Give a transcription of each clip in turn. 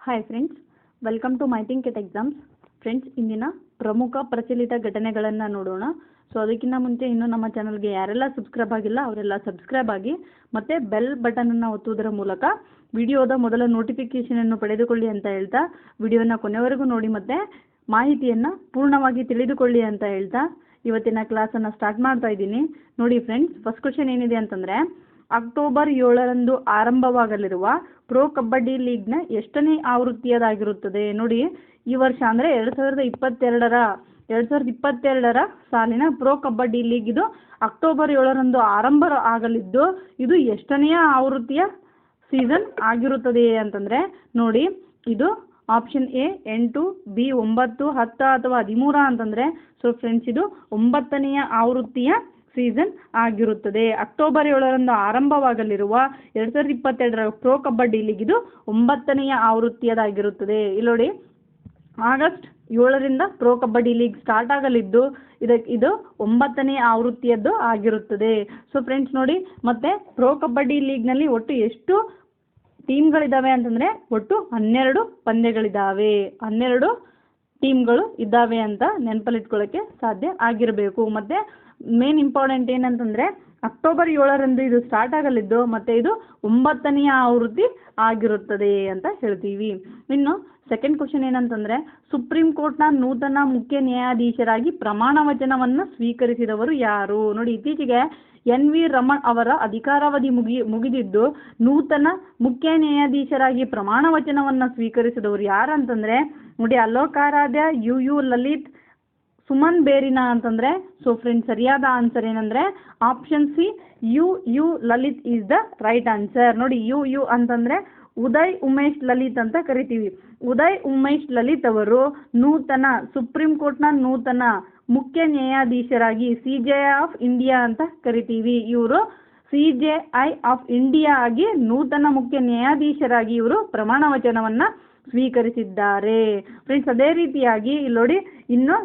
Hi friends welcome to ಮೈಟಿಂಗ್ ಕೆಟ್ exams friends ಇಂದಿನ ಪ್ರಮುಖ ಪ್ರಚಲಿತ ಘಟನೆಗಳನ್ನು ನೋಡೋಣ. ಸೊ ಅದಕ್ಕಿಂತ ಮುಂಚೆ ಇನ್ನೂ ನಮ್ಮ ಚಾನಲ್ಗೆ ಯಾರೆಲ್ಲ ಸಬ್ಸ್ಕ್ರೈಬ್ ಆಗಿಲ್ಲ, ಅವರೆಲ್ಲ ಸಬ್ಸ್ಕ್ರೈಬ್ ಆಗಿ ಮತ್ತು ಬೆಲ್ ಬಟನನ್ನು ಒತ್ತುವುದರ ಮೂಲಕ ವಿಡಿಯೋದ ಮೊದಲ ನೋಟಿಫಿಕೇಷನನ್ನು ಪಡೆದುಕೊಳ್ಳಿ ಅಂತ ಹೇಳ್ತಾ, ವಿಡಿಯೋನ ಕೊನೆವರೆಗೂ ನೋಡಿ ಮತ್ತು ಮಾಹಿತಿಯನ್ನು ಪೂರ್ಣವಾಗಿ ತಿಳಿದುಕೊಳ್ಳಿ ಅಂತ ಹೇಳ್ತಾ, ಇವತ್ತಿನ ಕ್ಲಾಸನ್ನು ಸ್ಟಾರ್ಟ್ ಮಾಡ್ತಾ ಇದ್ದೀನಿ. ನೋಡಿ ಫ್ರೆಂಡ್ಸ್ ಫಸ್ಟ್ ಕ್ವಶನ್ ಏನಿದೆ ಅಂತಂದರೆ ಅಕ್ಟೋಬರ್ ಏಳರಂದು ಆರಂಭವಾಗಲಿರುವ ಪ್ರೋ ಕಬಡ್ಡಿ ಲೀಗ್ನ ಎಷ್ಟನೇ ಆವೃತ್ತಿಯದಾಗಿರುತ್ತದೆ? ನೋಡಿ, ಈ ವರ್ಷ ಅಂದರೆ ಎರಡು ಸಾವಿರದ ಇಪ್ಪತ್ತೆರಡರ, ಎರಡು ಸಾವಿರದ ಇಪ್ಪತ್ತೆರಡರ ಸಾಲಿನ ಪ್ರೊ ಕಬಡ್ಡಿ ಲೀಗ್ ಇದು ಅಕ್ಟೋಬರ್ ಏಳರಂದು ಆರಂಭ ಆಗಲಿದ್ದು, ಇದು ಎಷ್ಟನೆಯ ಆವೃತ್ತಿಯ ಸೀಸನ್ ಆಗಿರುತ್ತದೆ ಅಂತಂದರೆ, ನೋಡಿ, ಇದು ಆಪ್ಷನ್ ಎ ಎಂಟು ಬಿ ಒಂಬತ್ತು, ಹತ್ತು ಅಥವಾ ಹದಿಮೂರ ಅಂತಂದರೆ ಸೊ ಫ್ರೆಂಡ್ಸ್ ಇದು ಒಂಬತ್ತನೆಯ ಆವೃತ್ತಿಯ ಸೀಸನ್ ಆಗಿರುತ್ತದೆ. ಅಕ್ಟೋಬರ್ ಏಳರಂದು ಆರಂಭವಾಗಲಿರುವ ಎರಡು ಸಾವಿರದ ಇಪ್ಪತ್ತೆರಡರ ಪ್ರೊ ಕಬಡ್ಡಿ ಲೀಗ್ ಇದು ಒಂಬತ್ತನೆಯ ಆವೃತ್ತಿಯದಾಗಿರುತ್ತದೆ. ಇಲ್ಲಿ ನೋಡಿ, ಆಗಸ್ಟ್ ಏಳರಿಂದ ಪ್ರೋ ಕಬಡ್ಡಿ ಲೀಗ್ ಸ್ಟಾರ್ಟ್ ಆಗಲಿದ್ದು ಇದಕ್ಕೆ ಇದು ಒಂಬತ್ತನೇ ಆವೃತ್ತಿಯದ್ದು ಆಗಿರುತ್ತದೆ. ಸೊ ಫ್ರೆಂಡ್ಸ್ ನೋಡಿ, ಮತ್ತೆ ಪ್ರೋ ಕಬಡ್ಡಿ ಲೀಗ್ನಲ್ಲಿ ಒಟ್ಟು ಎಷ್ಟು ಟೀಮ್ಗಳಿದ್ದಾವೆ ಅಂತಂದರೆ, ಒಟ್ಟು ಹನ್ನೆರಡು ಪಂದ್ಯಗಳಿದ್ದಾವೆ ಹನ್ನೆರಡು ಟೀಮ್ಗಳು ಇದ್ದಾವೆ ಅಂತ ನೆನಪಲ್ಲಿಟ್ಕೊಳ್ಳೋಕ್ಕೆ ಸಾಧ್ಯ ಆಗಿರಬೇಕು. ಮತ್ತು ಮೇನ್ ಇಂಪಾರ್ಟೆಂಟ್ ಏನಂತಂದರೆ ಅಕ್ಟೋಬರ್ ಏಳರಂದು ಇದು ಸ್ಟಾರ್ಟ್ ಆಗಲಿದ್ದು ಮತ್ತು ಇದು ಒಂಬತ್ತನೆಯ ಆವೃತ್ತಿ ಆಗಿರುತ್ತದೆ ಅಂತ ಹೇಳ್ತೀವಿ. ಇನ್ನು ಸೆಕೆಂಡ್ ಕ್ವಶನ್ ಏನಂತಂದರೆ ಸುಪ್ರೀಂ ಕೋರ್ಟ್ನ ನೂತನ ಮುಖ್ಯ ನ್ಯಾಯಾಧೀಶರಾಗಿ ಪ್ರಮಾಣ ವಚನವನ್ನು ಸ್ವೀಕರಿಸಿದವರು ಯಾರು? ನೋಡಿ, ಇತ್ತೀಚೆಗೆ ಎನ್ ವಿ ರಮಣ್ ಅವರ ಅಧಿಕಾರಾವಧಿ ಮುಗಿ, ಮುಗಿದಿದ್ದು ನೂತನ ಮುಖ್ಯ ನ್ಯಾಯಾಧೀಶರಾಗಿ ಪ್ರಮಾಣ ವಚನವನ್ನು ಸ್ವೀಕರಿಸಿದವರು ಯಾರಂತಂದರೆ ನೋಡಿ, ಅಲೋಕಾರಾಧ್ಯ ಯು ಯು ಲಲಿತ್ ಸುಮನ್ ಬೇರಿನಾ ಅಂತಂದರೆ ಸೊ ಫ್ರೆಂಡ್ ಸರಿಯಾದ ಆನ್ಸರ್ ಏನಂದರೆ option C U U Lalit is the right answer ನೋಡಿ ಯು ಯು ಅಂತಂದರೆ, ಉದಯ್, ಉಮೇಶ್, ಲಲಿತ್ ಅಂತ ಕರಿತೀವಿ. ಉದಯ್, ಉಮೇಶ್, ಲಲಿತ್ ಅವರು ನೂತನ, ಸುಪ್ರೀಂ ಕೋರ್ಟ್ನ ನೂತನ ಮುಖ್ಯ ನ್ಯಾಯಾಧೀಶರಾಗಿ ಸಿ ಜೆ ಆಫ್ ಇಂಡಿಯಾ ಅಂತ ಕರಿತೀವಿ. ಇವರು C J I of India ಆಗಿ ನೂತನ ಮುಖ್ಯ ನ್ಯಾಯಾಧೀಶರಾಗಿ ಇವರು ಪ್ರಮಾಣ ವಚನವನ್ನು ಸ್ವೀಕರಿಸಿದ್ದಾರೆ. ಫ್ರೆಂಡ್ಸ್ ಅದೇ ರೀತಿಯಾಗಿ ಇಲ್ಲಿ ನೋಡಿ, ಇನ್ನು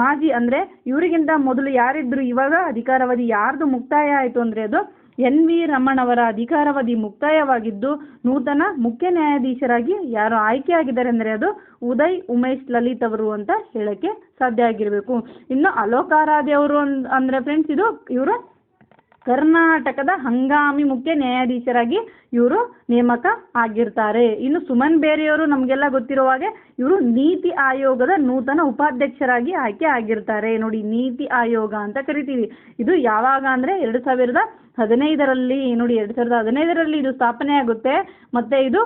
ಮಾಜಿ ಅಂದರೆ ಇವರಿಗಿಂತ ಮೊದಲು ಯಾರಿದ್ರು ಇವಾಗ ಅಧಿಕಾರಾವಧಿ ಯಾರ್ದು ಮುಕ್ತಾಯ ಆಯಿತು ಅಂದರೆ ಅದು ಎನ್ ವಿ ರಮಣ್ ಅವರ ಅಧಿಕಾರಾವಧಿ ಮುಕ್ತಾಯವಾಗಿದ್ದು ನೂತನ ಮುಖ್ಯ ನ್ಯಾಯಾಧೀಶರಾಗಿ ಯಾರು ಆಯ್ಕೆಯಾಗಿದ್ದಾರೆ ಅಂದರೆ ಅದು ಉದಯ್, ಉಮೇಶ್, ಲಲಿತ್ ಅವರು ಅಂತ ಹೇಳಕ್ಕೆ ಸಾಧ್ಯ ಆಗಿರಬೇಕು. ಇನ್ನು ಅಲೋಕಾರಾಧ್ಯ ಅವರು ಅಂದರೆ ಫ್ರೆಂಡ್ಸ್ ಇದು ಇವರು ಕರ್ನಾಟಕದ ಹಂಗಾಮಿ ಮುಖ್ಯ ನ್ಯಾಯಾಧೀಶರಾಗಿ ಇವರು ನೇಮಕ ಆಗಿರ್ತಾರೆ. ಇನ್ನು ಸುಮನ್ ಬೇರೆಯವರು ನಮಗೆಲ್ಲ ಗೊತ್ತಿರೋ ಹಾಗೆ ಇವರು ನೀತಿ ಆಯೋಗದ ನೂತನ ಉಪಾಧ್ಯಕ್ಷರಾಗಿ ಆಯ್ಕೆ ಆಗಿರ್ತಾರೆ. ನೋಡಿ, ನೀತಿ ಆಯೋಗ ಅಂತ ಕರಿತೀವಿ. ಇದು ಯಾವಾಗ ಅಂದರೆ ಎರಡು ಸಾವಿರದ ಹದಿನೈದರಲ್ಲಿ, ನೋಡಿ, ಎರಡು ಸಾವಿರದ ಹದಿನೈದರಲ್ಲಿ ಇದು ಸ್ಥಾಪನೆ ಆಗುತ್ತೆ. ಮತ್ತು ಇದು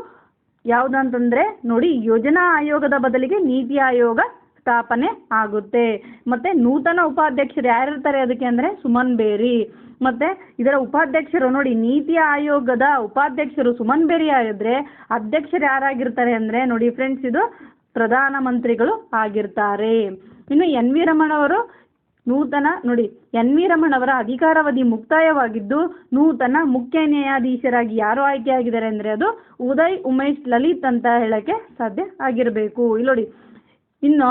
ಯಾವುದಂತಂದರೆ ನೋಡಿ, ಯೋಜನಾ ಆಯೋಗದ ಬದಲಿಗೆ ನೀತಿ ಆಯೋಗ ಸ್ಥಾಪನೆ ಆಗುತ್ತೆ. ಮತ್ತು ನೂತನ ಉಪಾಧ್ಯಕ್ಷರು ಯಾರಿರ್ತಾರೆ ಅದಕ್ಕೆ ಅಂದರೆ ಸುಮನ್ ಬೇರಿ. ಮತ್ತು ಇದರ ಉಪಾಧ್ಯಕ್ಷರು ನೋಡಿ, ನೀತಿ ಆಯೋಗದ ಉಪಾಧ್ಯಕ್ಷರು ಸುಮನ್ ಬೇರಿ ಆಗಿದ್ರೆ ಅಧ್ಯಕ್ಷರು ಯಾರಾಗಿರ್ತಾರೆ ಅಂದರೆ ನೋಡಿ ಫ್ರೆಂಡ್ಸ್ ಇದು ಪ್ರಧಾನ ಮಂತ್ರಿಗಳು ಆಗಿರ್ತಾರೆ. ಇನ್ನು ಎನ್ ವಿ ರಮಣ್ ಅವರು ನೂತನ ನೋಡಿ, ಎನ್ ವಿ ರಮಣ್ ಅವರ ಅಧಿಕಾರಾವಧಿ ಮುಕ್ತಾಯವಾಗಿದ್ದು ನೂತನ ಮುಖ್ಯ ನ್ಯಾಯಾಧೀಶರಾಗಿ ಯಾರು ಆಯ್ಕೆಯಾಗಿದ್ದಾರೆ ಅಂದರೆ ಅದು ಉದಯ್ ಉಮೇಶ್ ಲಲಿತ್ ಅಂತ ಹೇಳೋಕ್ಕೆ ಸಾಧ್ಯ ಆಗಿರಬೇಕು. ಇಲ್ಲಿ ನೋಡಿ ಇನ್ನು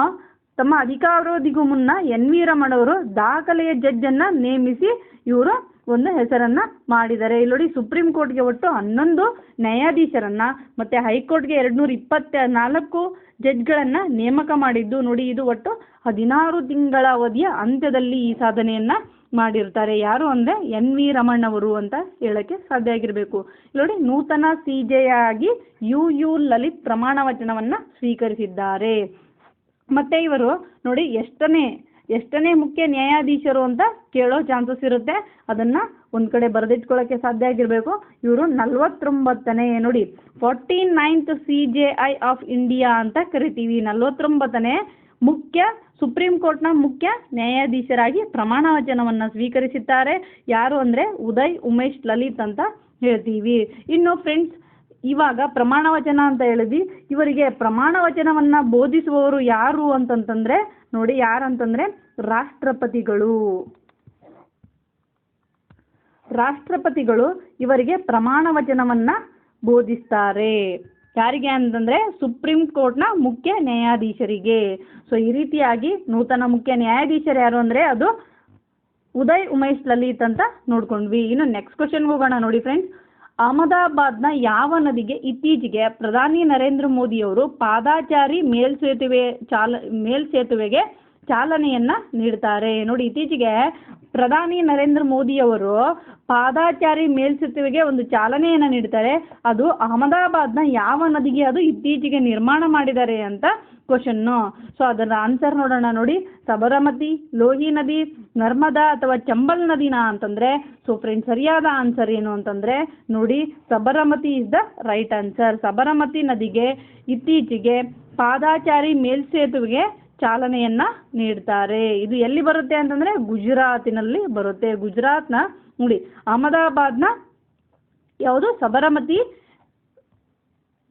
ತಮ್ಮ ಅಧಿಕಾರಾವಧಿಗೂ ಮುನ್ನ ಎನ್ ವಿ ರಮಣ ಅವರು ದಾಖಲೆಯ ಜಡ್ಜನ್ನು ನೇಮಿಸಿ ಇವರು ಒಂದು ಹೆಸರನ್ನು ಮಾಡಿದ್ದಾರೆ. ಇಲ್ಲಿ ನೋಡಿ ಸುಪ್ರೀಂ ಕೋರ್ಟ್ಗೆ ಒಟ್ಟು ಹನ್ನೊಂದು ನ್ಯಾಯಾಧೀಶರನ್ನು ಮತ್ತು ಹೈಕೋರ್ಟ್ಗೆ ಎರಡು ನೂರ ಇಪ್ಪತ್ತ ನಾಲ್ಕು ಜಡ್ಜ್ಗಳನ್ನು ನೇಮಕ ಮಾಡಿದ್ದು. ನೋಡಿ ಇದು ಒಟ್ಟು ಹದಿನಾರು ತಿಂಗಳ ಅವಧಿಯ ಅಂತ್ಯದಲ್ಲಿ ಈ ಸಾಧನೆಯನ್ನು ಮಾಡಿರ್ತಾರೆ. ಯಾರು ಅಂದರೆ ಎನ್ ವಿ ರಮಣ್ ಅವರು ಅಂತ ಹೇಳೋಕ್ಕೆ ಸಾಧ್ಯ ಆಗಿರಬೇಕು. ನೋಡಿ ನೂತನ ಸಿ ಜೆ ಆಗಿ ಯು ಯು ಲಲಿತ್ ಪ್ರಮಾಣ ವಚನವನ್ನು ಸ್ವೀಕರಿಸಿದ್ದಾರೆ. ಮತ್ತು ಇವರು ನೋಡಿ ಎಷ್ಟನೇ ಎಷ್ಟನೇ ಮುಖ್ಯ ನ್ಯಾಯಾಧೀಶರು ಅಂತ ಕೇಳೋ ಚಾನ್ಸಸ್ ಇರುತ್ತೆ. ಅದನ್ನು ಒಂದು ಕಡೆ ಬರೆದಿಟ್ಕೊಳ್ಳೋಕ್ಕೆ ಸಾಧ್ಯ ಆಗಿರಬೇಕು. ಇವರು ನಲ್ವತ್ತೊಂಬತ್ತನೇ ನೋಡಿ forty ninth C J I of India ಅಂತ ಕರಿತೀವಿ. ನಲ್ವತ್ತೊಂಬತ್ತನೇ ಮುಖ್ಯ, ಸುಪ್ರೀಂ ಕೋರ್ಟ್ನ ಮುಖ್ಯ ನ್ಯಾಯಾಧೀಶರಾಗಿ ಪ್ರಮಾಣ ವಚನವನ್ನು ಸ್ವೀಕರಿಸಿದ್ದಾರೆ. ಯಾರು ಅಂದರೆ ಉದಯ್, ಉಮೇಶ್ ಲಲಿತ್ ಅಂತ ಹೇಳ್ತೀವಿ. ಇನ್ನು ಫ್ರೆಂಡ್ಸ್ ಇವಾಗ ಪ್ರಮಾಣ ವಚನ ಅಂತ ಹೇಳಿದ್ವಿ. ಇವರಿಗೆ ಪ್ರಮಾಣ ವಚನವನ್ನು ಬೋಧಿಸುವವರು ಯಾರು ಅಂತಂತಂದರೆ, ನೋಡಿ ಯಾರಂತಂದರೆ ರಾಷ್ಟ್ರಪತಿಗಳು. ರಾಷ್ಟ್ರಪತಿಗಳು ಇವರಿಗೆ ಪ್ರಮಾಣ ವಚನವನ್ನು ಬೋಧಿಸ್ತಾರೆ. ಯಾರಿಗೆ ಅಂತಂದರೆ ಸುಪ್ರೀಂ ಕೋರ್ಟ್ನ ಮುಖ್ಯ ನ್ಯಾಯಾಧೀಶರಿಗೆ. ಸೊ ಈ ರೀತಿಯಾಗಿ ನೂತನ ಮುಖ್ಯ ನ್ಯಾಯಾಧೀಶರು ಯಾರು ಅಂದರೆ ಅದು ಉದಯ್ ಉಮೇಶ್ ಲಲಿತ್ ಅಂತ ನೋಡ್ಕೊಂಡ್ವಿ. ಇನ್ನು ನೆಕ್ಸ್ಟ್ ಕ್ವಶನ್ಗೆ ಹೋಗೋಣ ನೋಡಿ ಫ್ರೆಂಡ್ಸ್ ಅಹಮದಾಬಾದ್ನ ಯಾವ ನದಿಗೆ ಇತ್ತೀಚೆಗೆ ಪ್ರಧಾನಿ ನರೇಂದ್ರ ಮೋದಿಯವರು ಪಾದಾಚಾರಿ ಮೇಲ್ಸೇತುವೆ ಚಾಲ, ಮೇಲ್ಸೇತುವೆಗೆ ಚಾಲನೆಯನ್ನ ನೀಡ್ತಾರೆ. ನೋಡಿ, ಇತ್ತೀಚೆಗೆ ಪ್ರಧಾನಿ ನರೇಂದ್ರ ಮೋದಿಯವರು ಪಾದಾಚಾರಿ ಮೇಲ್ಸೇತುವೆಗೆ ಒಂದು ಚಾಲನೆಯನ್ನು ನೀಡ್ತಾರೆ. ಅದು ಅಹಮದಾಬಾದ್ನ ಯಾವ ನದಿಗೆ ಅದು ಇತ್ತೀಚೆಗೆ ನಿರ್ಮಾಣ ಮಾಡಿದ್ದಾರೆ ಅಂತ ಕ್ವಶನ್ನು ಸೊ ಅದರ ಆನ್ಸರ್ ನೋಡೋಣ ನೋಡಿ. ಸಬರಮತಿ, ಲೋಹಿ ನದಿ, ನರ್ಮದಾ ಅಥವಾ ಚಂಬಲ್ ನದಿನಾ ಅಂತಂದರೆ? ಸೊ ಫ್ರೆಂಡ್ಸ್ ಸರಿಯಾದ ಆನ್ಸರ್ ಏನು ಅಂತಂದರೆ? ನೋಡಿ, Sabarmati is the right answer Sabarmati ನದಿಗೆ ಇತ್ತೀಚೆಗೆ ಪಾದಾಚಾರಿ ಮೇಲ್ಸೇತುವೆಗೆ ಚಾಲನೆಯನ್ನ ನೀಡ್ತಾರೆ. ಇದು ಎಲ್ಲಿ ಬರುತ್ತೆ ಅಂತಂದರೆ? ಗುಜರಾತಿನಲ್ಲಿ ಬರುತ್ತೆ. ಗುಜರಾತ್ನ ನೋಡಿ ಅಹಮದಾಬಾದ್ನ ಯಾವುದು ಸಬರಮತಿ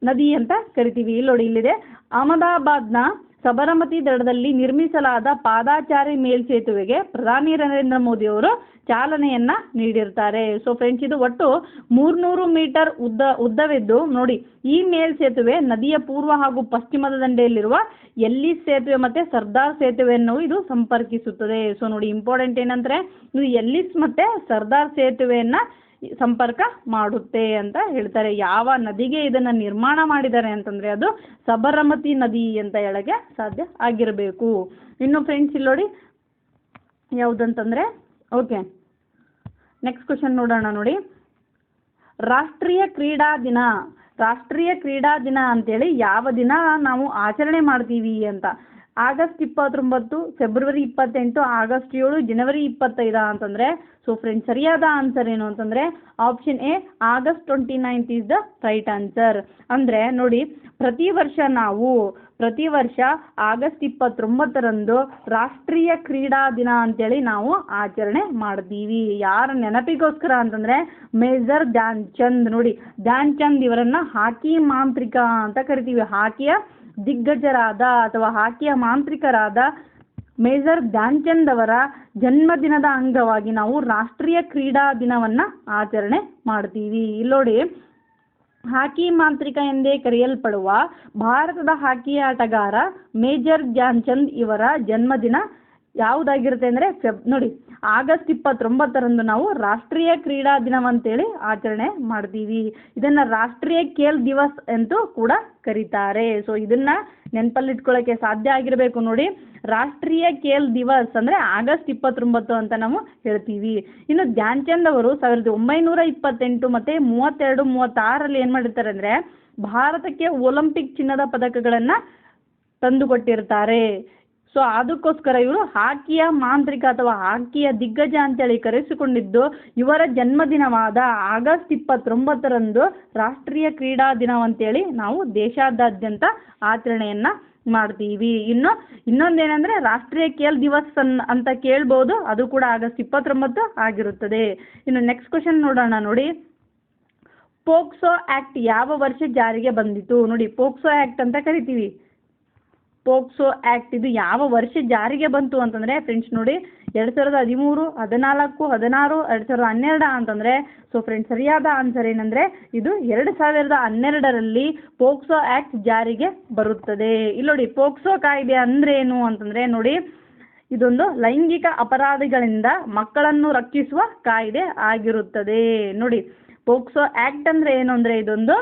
ನದಿ ಅಂತ ಕರಿತೀವಿ. ಇಲ್ಲಿ ನೋಡಿ ಇಲ್ಲಿದೆ. ಅಹಮದಾಬಾದ್ನ ಸಬರಮತಿ ದಡದಲ್ಲಿ ನಿರ್ಮಿಸಲಾದ ಪಾದಾಚಾರಿ ಮೇಲ್ಸೇತುವೆಗೆ ಪ್ರಧಾನಿ ನರೇಂದ್ರ ಮೋದಿ ಅವರು ಚಾಲನೆಯನ್ನ ನೀಡಿರ್ತಾರೆ. ಸೊ ಫ್ರೆಂಡ್ಸ್ ಇದು ಒಟ್ಟು ಮೂರ್ನೂರು ಮೀಟರ್ ಉದ್ದ, ಉದ್ದವಿದ್ದು ನೋಡಿ, ಈ ಮೇಲ್ಸೇತುವೆ ನದಿಯ ಪೂರ್ವ ಹಾಗೂ ಪಶ್ಚಿಮದ ದಂಡೆಯಲ್ಲಿರುವ ಎಲ್ಲಿ ಸೇತುವೆ ಮತ್ತು ಸರ್ದಾರ್ ಸೇತುವೆಯನ್ನು ಇದು ಸಂಪರ್ಕಿಸುತ್ತದೆ. ಸೊ ನೋಡಿ ಇಂಪಾರ್ಟೆಂಟ್ ಏನಂದರೆ, ಇದು ಎಲ್ಲಿಸ್ ಮತ್ತೆ ಸರ್ದಾರ್ ಸೇತುವೆಯನ್ನು ಸಂಪರ್ಕ ಮಾಡುತ್ತೆ ಅಂತ ಹೇಳ್ತಾರೆ. ಯಾವ ನದಿಗೆ ಇದನ್ನು ನಿರ್ಮಾಣ ಮಾಡಿದ್ದಾರೆ ಅಂತಂದರೆ ಅದು ಸಬರಮತಿ ನದಿ ಅಂತ ಹೇಳಕ್ಕೆ ಸಾಧ್ಯ ಆಗಿರಬೇಕು. ಇನ್ನು ಫ್ರೆಂಡ್ಸ್ ಇಲ್ಲಿ ನೋಡಿ ಯಾವುದಂತಂದರೆ ಓಕೆ ನೆಕ್ಸ್ಟ್ ಕ್ವಶನ್ ನೋಡೋಣ ನೋಡಿ. ರಾಷ್ಟ್ರೀಯ ಕ್ರೀಡಾ ದಿನ, ರಾಷ್ಟ್ರೀಯ ಕ್ರೀಡಾ ದಿನ ಅಂತೇಳಿ ಯಾವ ದಿನ ನಾವು ಆಚರಣೆ ಮಾಡ್ತೀವಿ ಅಂತ. ಆಗಸ್ಟ್ ಇಪ್ಪತ್ತೊಂಬತ್ತು, ಫೆಬ್ರವರಿ ಇಪ್ಪತ್ತೆಂಟು, ಆಗಸ್ಟ್ ಏಳು, ಜನವರಿ ಇಪ್ಪತ್ತೈದ ಅಂತಂದರೆ ಸೊ ಫ್ರೆಂಡ್ಸ್ ಸರಿಯಾದ ಆನ್ಸರ್ ಏನು ಅಂತಂದರೆ option A August twenty ninth is the right answer ಅಂದರೆ ನೋಡಿ, ಪ್ರತಿ ವರ್ಷ ನಾವು, ಪ್ರತಿ ವರ್ಷ ಆಗಸ್ಟ್ ಇಪ್ಪತ್ತೊಂಬತ್ತರಂದು ರಾಷ್ಟ್ರೀಯ ಕ್ರೀಡಾ ದಿನ ಅಂತೇಳಿ ನಾವು ಆಚರಣೆ ಮಾಡ್ತೀವಿ. ಯಾರ ನೆನಪಿಗೋಸ್ಕರ ಅಂತಂದರೆ, ಮೇಜರ್ ಧ್ಯಾನ್ ಚಂದ್ ನೋಡಿ ಧ್ಯಾನ್ ಚಂದ್ ಇವರನ್ನು ಹಾಕಿ ಮಾಂತ್ರಿಕ ಅಂತ ಕರಿತೀವಿ. ಹಾಕಿಯ ದಿಗ್ಗಜರಾದ ಅಥವಾ ಹಾಕಿಯ ಮಾಂತ್ರಿಕರಾದ ಮೇಜರ್ ಧ್ಯಾನ್ಚಂದ್ ಅವರ ಜನ್ಮದಿನದ ಅಂಗವಾಗಿ ನಾವು ರಾಷ್ಟ್ರೀಯ ಕ್ರೀಡಾ ದಿನವನ್ನು ಆಚರಣೆ ಮಾಡ್ತೀವಿ. ಇಲ್ಲಿ ಹಾಕಿ ಮಾಂತ್ರಿಕ ಎಂದೇ ಕರೆಯಲ್ಪಡುವ ಭಾರತದ ಹಾಕಿ ಆಟಗಾರ ಮೇಜರ್ ಧ್ಯಾನ್ಚಂದ್ ಇವರ ಜನ್ಮದಿನ ಯಾವುದಾಗಿರುತ್ತೆ ಅಂದರೆ ಫೆಬ್ ನೋಡಿ, ಆಗಸ್ಟ್ ಇಪ್ಪತ್ತೊಂಬತ್ತರಂದು ನಾವು ರಾಷ್ಟ್ರೀಯ ಕ್ರೀಡಾ ದಿನವಂತೇಳಿ ಆಚರಣೆ ಮಾಡ್ತೀವಿ. ಇದನ್ನು ರಾಷ್ಟ್ರೀಯ ಖೇಲ್ ದಿವಸ್ ಅಂತೂ ಕೂಡ ಕರೀತಾರೆ. ಸೊ ಇದನ್ನು ನೆನಪಲ್ಲಿಟ್ಕೊಳ್ಳೋಕ್ಕೆ ಸಾಧ್ಯ ಆಗಿರಬೇಕು ನೋಡಿ. ರಾಷ್ಟ್ರೀಯ ಖೇಲ್ ದಿವಸ್ ಅಂದರೆ ಆಗಸ್ಟ್ ಇಪ್ಪತ್ತೊಂಬತ್ತು ಅಂತ ನಾವು ಹೇಳ್ತೀವಿ. ಇನ್ನು ಧ್ಯಾನ್ ಚಂದ್ ಅವರು ಸಾವಿರದ ಒಂಬೈನೂರ ಇಪ್ಪತ್ತೆಂಟು ಮತ್ತು ಮೂವತ್ತೆರಡು ಮೂವತ್ತಾರರಲ್ಲಿ ಏನು ಮಾಡಿರ್ತಾರೆ ಅಂದರೆ ಭಾರತಕ್ಕೆ ಒಲಿಂಪಿಕ್ ಚಿನ್ನದ ಪದಕಗಳನ್ನು ತಂದುಕೊಟ್ಟಿರ್ತಾರೆ. ಸೊ ಅದಕ್ಕೋಸ್ಕರ ಇವರು ಹಾಕಿಯ ಮಾಂತ್ರಿಕ ಅಥವಾ ಹಾಕಿಯ ದಿಗ್ಗಜ ಅಂತೇಳಿ ಕರೆಸಿಕೊಂಡಿದ್ದು, ಇವರ ಜನ್ಮದಿನವಾದ ಆಗಸ್ಟ್ ಇಪ್ಪತ್ತೊಂಬತ್ತರಂದು ರಾಷ್ಟ್ರೀಯ ಕ್ರೀಡಾ ದಿನವಂತೇಳಿ ನಾವು ದೇಶಾದ್ಯಂತ ಆಚರಣೆಯನ್ನು ಮಾಡ್ತೀವಿ. ಇನ್ನು, ಇನ್ನೊಂದೇನೆಂದರೆ ರಾಷ್ಟ್ರೀಯ ಕೇಲ್ ದಿವಸ್ ಅಂತ ಕೇಳ್ಬೋದು. ಅದು ಕೂಡ ಆಗಸ್ಟ್ ಇಪ್ಪತ್ತೊಂಬತ್ತು ಆಗಿರುತ್ತದೆ. ಇನ್ನು ನೆಕ್ಸ್ಟ್ ಕ್ವಶನ್ ನೋಡೋಣ ನೋಡಿ. ಪೋಕ್ಸೋ ಆ್ಯಕ್ಟ್ ಯಾವ ವರ್ಷ ಜಾರಿಗೆ ಬಂದಿತ್ತು ನೋಡಿ, ಪೋಕ್ಸೋ ಆ್ಯಕ್ಟ್ ಅಂತ ಕರಿತೀವಿ. ಪೋಕ್ಸೋ ಆ್ಯಕ್ಟ್ ಇದು ಯಾವ ವರ್ಷ ಜಾರಿಗೆ ಬಂತು ಅಂತಂದರೆ ಫ್ರೆಂಡ್ಸ್ ನೋಡಿ ಎರಡು ಸಾವಿರದ ಹದಿಮೂರು, ಹದಿನಾಲ್ಕು, ಹದಿನಾರು, ಎರಡು ಸಾವಿರದ ಹನ್ನೆರಡು ಅಂತಂದರೆ ಸೊ ಫ್ರೆಂಡ್ಸ್ ಸರಿಯಾದ ಆನ್ಸರ್ ಏನಂದರೆ ಇದು ಎರಡು ಸಾವಿರದ ಹನ್ನೆರಡರಲ್ಲಿ ಪೋಕ್ಸೋ ಆ್ಯಕ್ಟ್ ಜಾರಿಗೆ ಬರುತ್ತದೆ. ಇಲ್ಲಿ ನೋಡಿ ಪೋಕ್ಸೋ ಕಾಯ್ದೆ ಅಂದರೆ ಏನು ಅಂತಂದರೆ ನೋಡಿ ಇದೊಂದು ಲೈಂಗಿಕ ಅಪರಾಧಿಗಳಿಂದ ಮಕ್ಕಳನ್ನು ರಕ್ಷಿಸುವ ಕಾಯ್ದೆ ಆಗಿರುತ್ತದೆ. ನೋಡಿ ಪೋಕ್ಸೋ ಆ್ಯಕ್ಟ್ ಅಂದರೆ ಏನು ಅಂದರೆ ಇದೊಂದು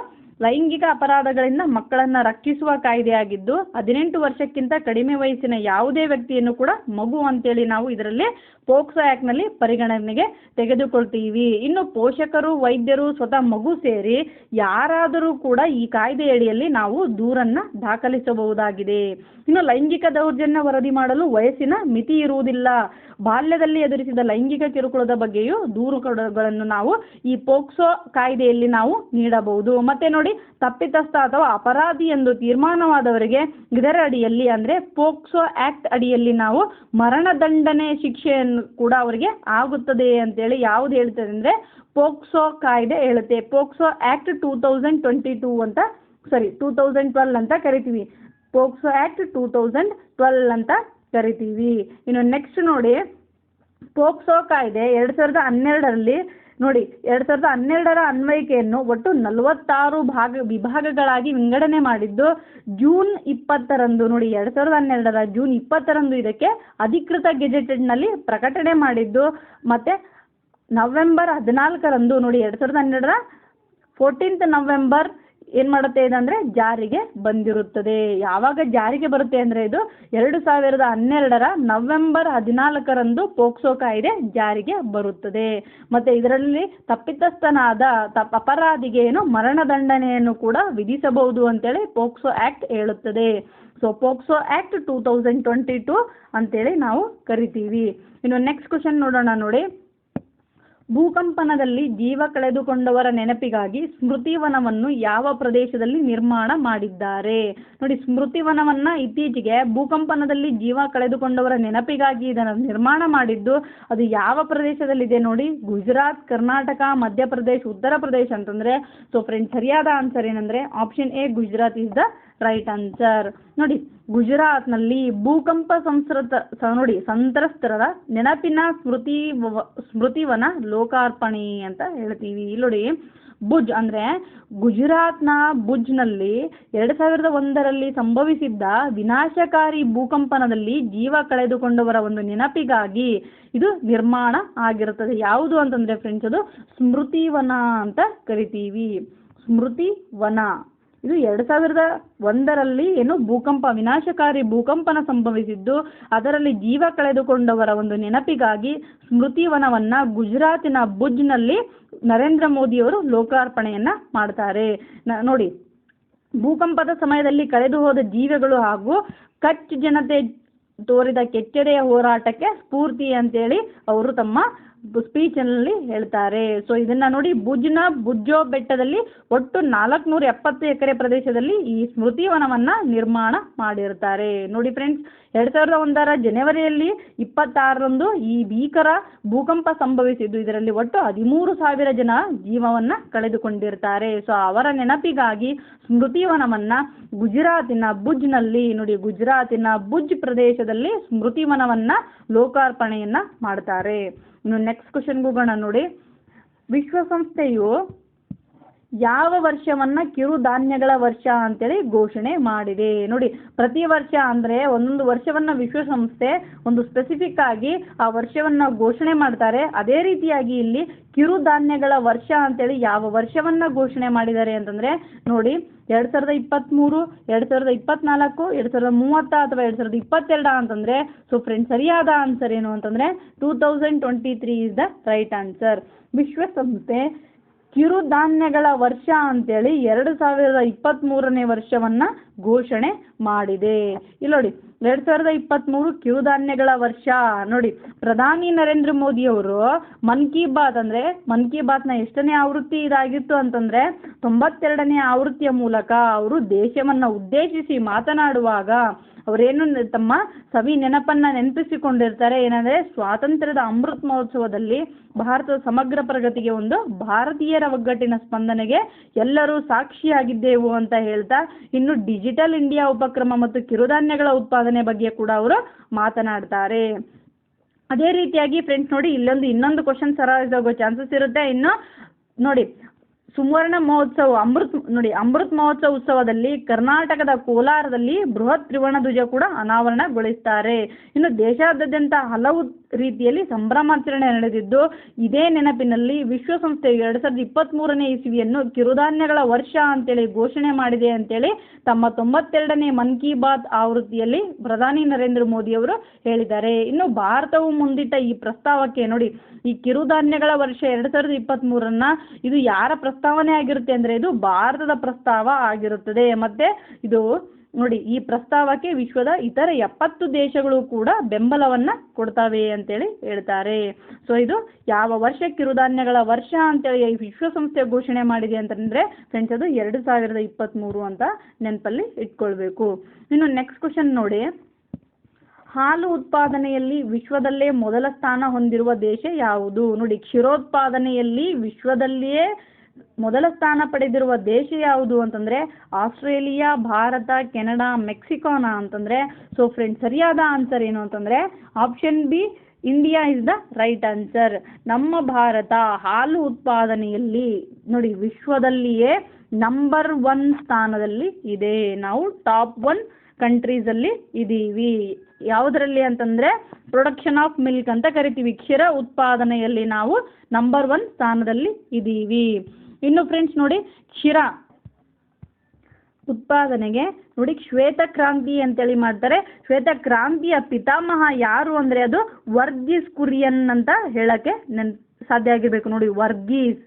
ಲೈಂಗಿಕ ಅಪರಾಧಗಳಿಂದ ಮಕ್ಕಳನ್ನು ರಕ್ಷಿಸುವ ಕಾಯ್ದೆಯಾಗಿದ್ದು, ಹದಿನೆಂಟು ವರ್ಷಕ್ಕಿಂತ ಕಡಿಮೆ ವಯಸ್ಸಿನ ಯಾವುದೇ ವ್ಯಕ್ತಿಯನ್ನು ಕೂಡ ಮಗು ಅಂತೇಳಿ ನಾವು ಇದರಲ್ಲಿ ಪೋಕ್ಸೋ ಆ್ಯಕ್ಟ್ನಲ್ಲಿ ಪರಿಗಣನೆಗೆ ತೆಗೆದುಕೊಳ್ತೀವಿ. ಇನ್ನು ಪೋಷಕರು, ವೈದ್ಯರು ಸ್ವತಃ ಮಗು ಸೇರಿ ಯಾರಾದರೂ ಕೂಡ ಈ ಕಾಯ್ದೆಯಡಿಯಲ್ಲಿ ನಾವು ದೂರನ್ನು ದಾಖಲಿಸಬಹುದಾಗಿದೆ. ಇನ್ನು ಲೈಂಗಿಕ ದೌರ್ಜನ್ಯ ವರದಿ ಮಾಡಲು ವಯಸ್ಸಿನ ಮಿತಿ ಇರುವುದಿಲ್ಲ. ಬಾಲ್ಯದಲ್ಲಿ ಎದುರಿಸಿದ ಲೈಂಗಿಕ ಕಿರುಕುಳದ ಬಗ್ಗೆಯೂ ದೂರುಗಳನ್ನು ನಾವು ಈ ಪೋಕ್ಸೋ ಕಾಯ್ದೆಯಲ್ಲಿ ನಾವು ನೀಡಬಹುದು. ಮತ್ತೆ ನೋಡಿ ತಪ್ಪಿತಸ್ಥ ಅಥವಾ ಅಪರಾಧಿ ಎಂದು ತೀರ್ಮಾನವಾದವರಿಗೆ ಇದರ ಅಡಿಯಲ್ಲಿ ಅಂದರೆ ಪೋಕ್ಸೋ ಆ್ಯಕ್ಟ್ ಅಡಿಯಲ್ಲಿ ನಾವು ಮರಣದಂಡನೆ ಶಿಕ್ಷೆಯನ್ನು ಕೂಡ ಅವರಿಗೆ ಆಗುತ್ತದೆ ಅಂತೇಳಿ ಯಾವುದು ಹೇಳ್ತದೆ ಅಂದರೆ ಪೋಕ್ಸೋ ಕಾಯ್ದೆ ಹೇಳುತ್ತೆ. POCSO act two thousand twenty two ಅಂತ ಸಾರಿ ಟೂ ತೌಸಂಡ್ ಟ್ವೆಲ್ ಅಂತ ಕರಿತೀವಿ. POCSO act two thousand twelve ಅಂತ ಕರಿತೀವಿ. ಇನ್ನು ನೆಕ್ಸ್ಟ್ ನೋಡಿ, ಪೋಕ್ಸೋ ಕಾಯ್ದೆ ಎರಡು ಸಾವಿರದ ಹನ್ನೆರಡರಲ್ಲಿ ನೋಡಿ, ಎರಡು ಸಾವಿರದ ಹನ್ನೆರಡರ ಅನ್ವಯಿಕೆಯನ್ನು ಒಟ್ಟು ನಲವತ್ತಾರು ಭಾಗ, ವಿಭಾಗಗಳಾಗಿ ವಿಂಗಡಣೆ ಮಾಡಿದ್ದು ಜೂನ್ ಇಪ್ಪತ್ತರಂದು. ನೋಡಿ, ಎರಡು ಸಾವಿರದ ಹನ್ನೆರಡರ ಜೂನ್ ಇಪ್ಪತ್ತರಂದು ಇದಕ್ಕೆ ಅಧಿಕೃತ ಗೆಜೆಟೆಡ್ನಲ್ಲಿ ಪ್ರಕಟಣೆ ಮಾಡಿದ್ದು, ಮತ್ತು ನವೆಂಬರ್ ಹದಿನಾಲ್ಕರಂದು. ನೋಡಿ, ಎರಡು ಸಾವಿರದ ಹನ್ನೆರಡರ ಫೋರ್ಟೀನ್ತ್ ನವೆಂಬರ್ ಏನು ಮಾಡುತ್ತೆ ಇದಂದರೆ ಜಾರಿಗೆ ಬಂದಿರುತ್ತದೆ. ಯಾವಾಗ ಜಾರಿಗೆ ಬರುತ್ತೆ ಅಂದರೆ ಇದು ಎರಡು ಸಾವಿರದ ಹನ್ನೆರಡರ ನವೆಂಬರ್ ಹದಿನಾಲ್ಕರಂದು ಪೋಕ್ಸೋ ಕಾಯ್ದೆ ಜಾರಿಗೆ ಬರುತ್ತದೆ. ಮತ್ತು ಇದರಲ್ಲಿ ತಪ್ಪಿತಸ್ಥನಾದ ತಪ್ ಅಪರಾಧಿಗೆ ಏನು ಮರಣದಂಡನೆಯನ್ನು ಕೂಡ ವಿಧಿಸಬಹುದು ಅಂತೇಳಿ ಪೋಕ್ಸೋ ಆ್ಯಕ್ಟ್ ಹೇಳುತ್ತದೆ. So POCSO act two thousand twenty two ಅಂತೇಳಿ ನಾವು ಕರಿತೀವಿ. ಇನ್ನು ನೆಕ್ಸ್ಟ್ ಕ್ವಶನ್ ನೋಡೋಣ ನೋಡಿ. ಭೂಕಂಪನದಲ್ಲಿ ಜೀವ ಕಳೆದುಕೊಂಡವರ ನೆನಪಿಗಾಗಿ ಸ್ಮೃತಿವನವನ್ನು ಯಾವ ಪ್ರದೇಶದಲ್ಲಿ ನಿರ್ಮಾಣ ಮಾಡಿದ್ದಾರೆ? ನೋಡಿ, ಸ್ಮೃತಿವನವನ್ನು ಇತ್ತೀಚೆಗೆ ಭೂಕಂಪನದಲ್ಲಿ ಜೀವ ಕಳೆದುಕೊಂಡವರ ನೆನಪಿಗಾಗಿ ಇದನ್ನು ನಿರ್ಮಾಣ ಮಾಡಿದ್ದು, ಅದು ಯಾವ ಪ್ರದೇಶದಲ್ಲಿದೆ ನೋಡಿ? ಗುಜರಾತ್, ಕರ್ನಾಟಕ, ಮಧ್ಯಪ್ರದೇಶ, ಉತ್ತರ ಪ್ರದೇಶ ಅಂತಂದರೆ ಸೊ ಫ್ರೆಂಡ್ ಸರಿಯಾದ ಆನ್ಸರ್ ಏನಂದರೆ option A Gujarat is the right answer ನೋಡಿ, ಗುಜರಾತ್ನಲ್ಲಿ ಭೂಕಂಪ ಸಂಸ್ಕೃತ, ಸ- ನೋಡಿ ಸಂತ್ರಸ್ತರ ನೆನಪಿನ ಸ್ಮೃತಿ ಸ್ಮೃತಿವನ ಲೋಕಾರ್ಪಣೆ ಅಂತ ಹೇಳ್ತೀವಿ. ಇಲ್ಲಿ ನೋಡಿ, ಭುಜ್ ಅಂದರೆ ಗುಜರಾತ್ನ ಭುಜ್ನಲ್ಲಿ ಎರಡು ಸಾವಿರದ ಒಂದರಲ್ಲಿ ಸಂಭವಿಸಿದ್ದ ವಿನಾಶಕಾರಿ ಭೂಕಂಪನದಲ್ಲಿ ಜೀವ ಕಳೆದುಕೊಂಡವರ ಒಂದು ನೆನಪಿಗಾಗಿ ಇದು ನಿರ್ಮಾಣ ಆಗಿರುತ್ತದೆ. ಯಾವುದು ಅಂತಂದರೆ ಫ್ರೆಂಡ್ಸ್ ಅದು ಸ್ಮೃತಿವನ ಅಂತ ಕರಿತೀವಿ. ಸ್ಮೃತಿವನ. ಇದು ಎರಡು ಸಾವಿರದ ಒಂದರಲ್ಲಿ ಏನು ಭೂಕಂಪ, ವಿನಾಶಕಾರಿ ಭೂಕಂಪನ ಸಂಭವಿಸಿದ್ದು. ಅದರಲ್ಲಿ ಜೀವ ಕಳೆದುಕೊಂಡವರ ಒಂದು ನೆನಪಿಗಾಗಿ ಸ್ಮೃತಿವನವನ್ನು ಗುಜರಾತಿನ ಭುಜ್ನಲ್ಲಿ ನರೇಂದ್ರ ಮೋದಿಯವರು ಲೋಕಾರ್ಪಣೆಯನ್ನು ಮಾಡ್ತಾರೆ. ನೋಡಿ, ಭೂಕಂಪದ ಸಮಯದಲ್ಲಿ ಕಳೆದು ಹೋದ ಜೀವಗಳು ಹಾಗೂ ಕಚ್ ಜನತೆ ತೋರಿದ ಕೆಚ್ಚೆದೆಯ ಹೋರಾಟಕ್ಕೆ ಸ್ಫೂರ್ತಿ ಅಂತೇಳಿ ಅವರು ತಮ್ಮ ಸ್ಪೀಚ್ನಲ್ಲಿ ಹೇಳ್ತಾರೆ. ಸೊ ಇದನ್ನ ನೋಡಿ ಭುಜ್ನ ಭುಜ್ಜೋ ಬೆಟ್ಟದಲ್ಲಿ ಒಟ್ಟು ನಾಲ್ಕುನೂರ ಎಪ್ಪತ್ತು ಎಕರೆ ಪ್ರದೇಶದಲ್ಲಿ ಈ ಸ್ಮೃತಿ ವನವನ್ನು ನಿರ್ಮಾಣ ಮಾಡಿರ್ತಾರೆ. ನೋಡಿ ಫ್ರೆಂಡ್ಸ್ ಎರಡು ಸಾವಿರದ ಒಂದರ ಜನವರಿಯಲ್ಲಿ ಇಪ್ಪತ್ತಾರರಂದು ಈ ಭೀಕರ ಭೂಕಂಪ ಸಂಭವಿಸಿದ್ದು. ಇದರಲ್ಲಿ ಒಟ್ಟು ಹದಿಮೂರು ಸಾವಿರ ಜನ ಜೀವವನ್ನು ಕಳೆದುಕೊಂಡಿರ್ತಾರೆ. ಸೊ ಅವರ ನೆನಪಿಗಾಗಿ ಸ್ಮೃತಿವನವನ್ನು ಗುಜರಾತಿನ ಭುಜ್ನಲ್ಲಿ ನೋಡಿ ಗುಜರಾತಿನ ಭುಜ್ ಪ್ರದೇಶದಲ್ಲಿ ಸ್ಮೃತಿವನವನ್ನು ಲೋಕಾರ್ಪಣೆಯನ್ನು ಮಾಡ್ತಾರೆ. ಇನ್ನು ನೆಕ್ಸ್ಟ್ ಕ್ವಶನ್ಗೆ ಹೋಗೋಣ ನೋಡಿ. ವಿಶ್ವಸಂಸ್ಥೆಯು ಯಾವ ವರ್ಷವನ್ನು ಕಿರುಧಾನ್ಯಗಳ ವರ್ಷ ಅಂತೇಳಿ ಘೋಷಣೆ ಮಾಡಿದೆ. ನೋಡಿ, ಪ್ರತಿ ವರ್ಷ ಅಂದರೆ ಒಂದೊಂದು ವರ್ಷವನ್ನು ವಿಶ್ವಸಂಸ್ಥೆ ಒಂದು ಸ್ಪೆಸಿಫಿಕ್ ಆಗಿ ಆ ವರ್ಷವನ್ನು ಘೋಷಣೆ ಮಾಡ್ತಾರೆ. ಅದೇ ರೀತಿಯಾಗಿ ಇಲ್ಲಿ ಕಿರುಧಾನ್ಯಗಳ ವರ್ಷ ಅಂತೇಳಿ ಯಾವ ವರ್ಷವನ್ನು ಘೋಷಣೆ ಮಾಡಿದ್ದಾರೆ ಅಂತಂದರೆ, ನೋಡಿ, ಎರಡು ಸಾವಿರದ ಇಪ್ಪತ್ತ್ಮೂರು ಎರಡು ಸಾವಿರದ ಇಪ್ಪತ್ತ್ನಾಲ್ಕು ಎರಡು ಸಾವಿರದ ಮೂವತ್ತ ಅಥವಾ ಎರಡು ಸಾವಿರದ ಇಪ್ಪತ್ತೆರಡ ಅಂತಂದರೆ ಸೊ ಫ್ರೆಂಡ್ಸ್ ಸರಿಯಾದ ಆನ್ಸರ್ ಏನು ಅಂತಂದರೆ two thousand twenty three is the right answer ವಿಶ್ವಸಂಸ್ಥೆ ಕಿರುಧಾನ್ಯಗಳ ವರ್ಷ ಅಂತೇಳಿ ಎರಡು ಸಾವಿರದ ಇಪ್ಪತ್ತ್ಮೂರನೇ ವರ್ಷವನ್ನು ಘೋಷಣೆ ಮಾಡಿದೆ. ಇಲ್ಲಿ ನೋಡಿ, ಎರಡು ಸಾವಿರದ ಇಪ್ಪತ್ತ್ಮೂರು ಕಿರುಧಾನ್ಯಗಳ ವರ್ಷ. ನೋಡಿ, ಪ್ರಧಾನಿ ನರೇಂದ್ರ ಮೋದಿಯವರು ಮನ್ ಕಿ ಬಾತ್ ಅಂದರೆ, ಮನ್ ಕಿ ಬಾತ್ನ ಎಷ್ಟನೇ ಆವೃತ್ತಿ ಇದಾಗಿತ್ತು ಅಂತಂದರೆ, ತೊಂಬತ್ತೆರಡನೇ ಆವೃತ್ತಿಯ ಮೂಲಕ ಅವರು ದೇಶವನ್ನು ಉದ್ದೇಶಿಸಿ ಮಾತನಾಡುವಾಗ ಅವರೇನು ತಮ್ಮ ಸವಿ ನೆನಪನ್ನು ನೆನಪಿಸಿಕೊಂಡಿರ್ತಾರೆ. ಏನಂದರೆ ಸ್ವಾತಂತ್ರ್ಯದ ಅಮೃತ ಮಹೋತ್ಸವದಲ್ಲಿ ಭಾರತದ ಸಮಗ್ರ ಪ್ರಗತಿಗೆ ಒಂದು ಭಾರತೀಯರ ಒಗ್ಗಟ್ಟಿನ ಸ್ಪಂದನೆಗೆ ಎಲ್ಲರೂ ಸಾಕ್ಷಿಯಾಗಿದ್ದೆವು ಅಂತ ಹೇಳ್ತಾ, ಇನ್ನು ಡಿಜಿಟಲ್ ಇಂಡಿಯಾ ಉಪಕ್ರಮ ಮತ್ತು ಕಿರುಧಾನ್ಯಗಳ ಉತ್ಪಾದನೆ ಬಗ್ಗೆ ಕೂಡ ಅವರು ಮಾತನಾಡ್ತಾರೆ. ಅದೇ ರೀತಿಯಾಗಿ ಫ್ರೆಂಡ್ಸ್ ನೋಡಿ, ಇಲ್ಲೊಂದು ಇನ್ನೊಂದು ಕ್ವಶನ್ ಸರಾಗೋ ಚಾನ್ಸಸ್ ಇರುತ್ತೆ. ಇನ್ನು ನೋಡಿ ಸುವರ್ಣ ಮಹೋತ್ಸವ, ಅಮೃತ್, ನೋಡಿ, ಅಮೃತ್ ಮಹೋತ್ಸವ ಉತ್ಸವದಲ್ಲಿ ಕರ್ನಾಟಕದ ಕೋಲಾರದಲ್ಲಿ ಬೃಹತ್ ತ್ರಿವರ್ಣ ಧ್ವಜ ಕೂಡ ಅನಾವರಣಗೊಳಿಸ್ತಾರೆ. ಇನ್ನು ದೇಶಾದ್ಯಂತ ಹಲವು ರೀತಿಯಲ್ಲಿ ಸಂಭ್ರಮಾಚರಣೆ ನಡೆದಿದ್ದು, ಇದೇ ನೆನಪಿನಲ್ಲಿ ವಿಶ್ವಸಂಸ್ಥೆ ಎರಡು ಸಾವಿರದ ಇಪ್ಪತ್ತ್ಮೂರನೇ ಇಸವಿಯನ್ನು ಕಿರುಧಾನ್ಯಗಳ ವರ್ಷ ಅಂತೇಳಿ ಘೋಷಣೆ ಮಾಡಿದೆ ಅಂತೇಳಿ ತಮ್ಮ ತೊಂಬತ್ತೆರಡನೇ ಮನ್ ಕಿ ಬಾತ್ ಆವೃತ್ತಿಯಲ್ಲಿ ಪ್ರಧಾನಿ ನರೇಂದ್ರ ಮೋದಿ ಅವರು ಹೇಳಿದ್ದಾರೆ. ಇನ್ನು ಭಾರತವು ಮುಂದಿಟ್ಟ ಈ ಪ್ರಸ್ತಾವಕ್ಕೆ ನೋಡಿ, ಈ ಕಿರುಧಾನ್ಯಗಳ ವರ್ಷ ಎರಡು ಸಾವಿರದ ಇಪ್ಪತ್ತ್ಮೂರನ್ನ ಇದು ಯಾರ ಪ್ರಸ್ತಾವನೆ ಆಗಿರುತ್ತೆ ಅಂದರೆ ಇದು ಭಾರತದ ಪ್ರಸ್ತಾವ ಆಗಿರುತ್ತದೆ. ಮತ್ತೆ ಇದು ನೋಡಿ, ಈ ಪ್ರಸ್ತಾವಕ್ಕೆ ವಿಶ್ವದ ಇತರ ಎಪ್ಪತ್ತು ದೇಶಗಳು ಕೂಡ ಬೆಂಬಲವನ್ನು ಕೊಡ್ತಾವೆ ಅಂತೇಳಿ ಹೇಳ್ತಾರೆ. ಸೊ ಇದು ಯಾವ ವರ್ಷ ಕಿರುಧಾನ್ಯಗಳ ವರ್ಷ ಅಂತೇಳಿ ವಿಶ್ವಸಂಸ್ಥೆ ಘೋಷಣೆ ಮಾಡಿದೆ ಅಂತಂದರೆ ಫ್ರೆಂಡ್ಸ್ ಅದು ಎರಡು ಸಾವಿರದ ಇಪ್ಪತ್ತ್ಮೂರು ಅಂತ ನೆನಪಲ್ಲಿ ಇಟ್ಕೊಳ್ಬೇಕು. ಇನ್ನು ನೆಕ್ಸ್ಟ್ ಕ್ವಶನ್ ನೋಡಿ. ಹಾಲು ಉತ್ಪಾದನೆಯಲ್ಲಿ ವಿಶ್ವದಲ್ಲೇ ಮೊದಲ ಸ್ಥಾನ ಹೊಂದಿರುವ ದೇಶ ಯಾವುದು? ನೋಡಿ, ಕ್ಷೀರೋತ್ಪಾದನೆಯಲ್ಲಿ ವಿಶ್ವದಲ್ಲಿಯೇ ಮೊದಲ ಸ್ಥಾನ ಪಡೆದಿರುವ ದೇಶ ಯಾವುದು ಅಂತಂದರೆ ಆಸ್ಟ್ರೇಲಿಯಾ, ಭಾರತ, ಕೆನಡಾ, ಮೆಕ್ಸಿಕೋನಾ ಅಂತಂದರೆ ಸೊ ಫ್ರೆಂಡ್ಸ್ ಸರಿಯಾದ ಆನ್ಸರ್ ಏನು ಅಂತಂದರೆ option B India is the right answer ನಮ್ಮ ಭಾರತ ಹಾಲು ಉತ್ಪಾದನೆಯಲ್ಲಿ ನೋಡಿ ವಿಶ್ವದಲ್ಲಿಯೇ ನಂಬರ್ ಒನ್ ಸ್ಥಾನದಲ್ಲಿ ಇದೆ. ನಾವು ಟಾಪ್ ಒನ್ ಕಂಟ್ರೀಸಲ್ಲಿ ಇದ್ದೀವಿ ಯಾವುದರಲ್ಲಿ ಅಂತಂದರೆ ಪ್ರೊಡಕ್ಷನ್ ಆಫ್ ಮಿಲ್ಕ್ ಅಂತ ಕರಿತೀವಿ. ಕ್ಷೀರ ಉತ್ಪಾದನೆಯಲ್ಲಿ ನಾವು ನಂಬರ್ ಒನ್ ಸ್ಥಾನದಲ್ಲಿ ಇದ್ದೀವಿ ಇನ್ನು ಫ್ರೆಂಡ್ಸ್ ನೋಡಿ ಕ್ಷೀರ ಉತ್ಪಾದನೆಗೆ ನೋಡಿ, ಶ್ವೇತ ಕ್ರಾಂತಿ ಅಂತೇಳಿ ಮಾಡ್ತಾರೆ. ಶ್ವೇತ ಕ್ರಾಂತಿಯ ಪಿತಾಮಹ ಯಾರು ಅಂದರೆ ಅದು ವರ್ಗೀಸ್ ಕುರಿಯನ್ ಅಂತ ಹೇಳಕ್ಕೆ ನೆನ್, ಸಾಧ್ಯ ಆಗಿರಬೇಕು ನೋಡಿ, ವರ್ಗೀಸ್.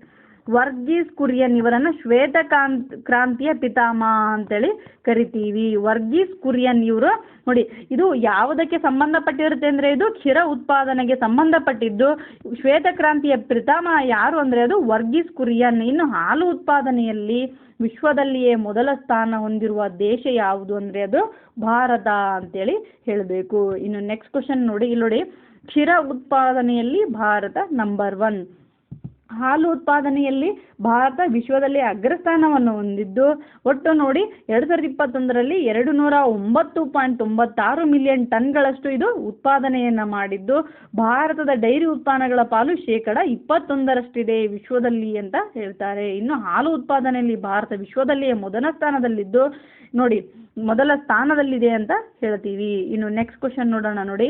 ವರ್ಗೀಸ್ ಕುರಿಯನ್ ಇವರನ್ನು ಶ್ವೇತ ಕ್ರಾಂತಿಯ ಪಿತಾಮಹ ಅಂತೇಳಿ ಕರಿತೀವಿ. ವರ್ಗೀಸ್ ಕುರಿಯನ್ ಇವರು ನೋಡಿ, ಇದು ಯಾವುದಕ್ಕೆ ಸಂಬಂಧಪಟ್ಟಿರುತ್ತೆ ಅಂದರೆ ಇದು ಕ್ಷೀರ ಉತ್ಪಾದನೆಗೆ ಸಂಬಂಧಪಟ್ಟಿದ್ದು. ಶ್ವೇತ ಕ್ರಾಂತಿಯ ಪಿತಾಮಹ ಯಾರು ಅಂದರೆ ಅದು ವರ್ಗೀಸ್ ಕುರಿಯನ್. ಇನ್ನು ಹಾಲು ಉತ್ಪಾದನೆಯಲ್ಲಿ ವಿಶ್ವದಲ್ಲಿಯೇ ಮೊದಲ ಸ್ಥಾನ ಹೊಂದಿರುವ ದೇಶ ಯಾವುದು ಅಂದರೆ ಅದು ಭಾರತ ಅಂತೇಳಿ ಹೇಳಬೇಕು. ಇನ್ನು ನೆಕ್ಸ್ಟ್ ಕ್ವಶನ್ ನೋಡಿ, ಇಲ್ಲಿ ನೋಡಿ. ಕ್ಷೀರ ಉತ್ಪಾದನೆಯಲ್ಲಿ ಭಾರತ ನಂಬರ್ ಒನ್ ಹಾಲು ಉತ್ಪಾದನೆಯಲ್ಲಿ ಭಾರತ ವಿಶ್ವದಲ್ಲಿ ಅಗ್ರಸ್ಥಾನವನ್ನು ಹೊಂದಿದ್ದು. ಒಟ್ಟು ನೋಡಿ, ಎರಡು ಸಾವಿರದ ಇಪ್ಪತ್ತೊಂದರಲ್ಲಿ ಎರಡು ನೂರ ಒಂಬತ್ತು ಪಾಯಿಂಟ್ ತೊಂಬತ್ತಾರು ಮಿಲಿಯನ್ ಟನ್ಗಳಷ್ಟು ಇದು ಉತ್ಪಾದನೆಯನ್ನು ಮಾಡಿದ್ದು. ಭಾರತದ ಡೈರಿ ಉತ್ಪನ್ನಗಳ ಪಾಲು ಶೇಕಡ ಇಪ್ಪತ್ತೊಂದರಷ್ಟಿದೆ ವಿಶ್ವದಲ್ಲಿ ಅಂತ ಹೇಳ್ತಾರೆ. ಇನ್ನು ಹಾಲು ಉತ್ಪಾದನೆಯಲ್ಲಿ ಭಾರತ ವಿಶ್ವದಲ್ಲಿಯೇ ಮೊದಲ ಸ್ಥಾನದಲ್ಲಿದ್ದು. ನೋಡಿ, ಮೊದಲ ಸ್ಥಾನದಲ್ಲಿದೆ ಅಂತ ಹೇಳ್ತೀವಿ. ಇನ್ನು ನೆಕ್ಸ್ಟ್ ಕ್ವಶನ್ ನೋಡೋಣ ನೋಡಿ.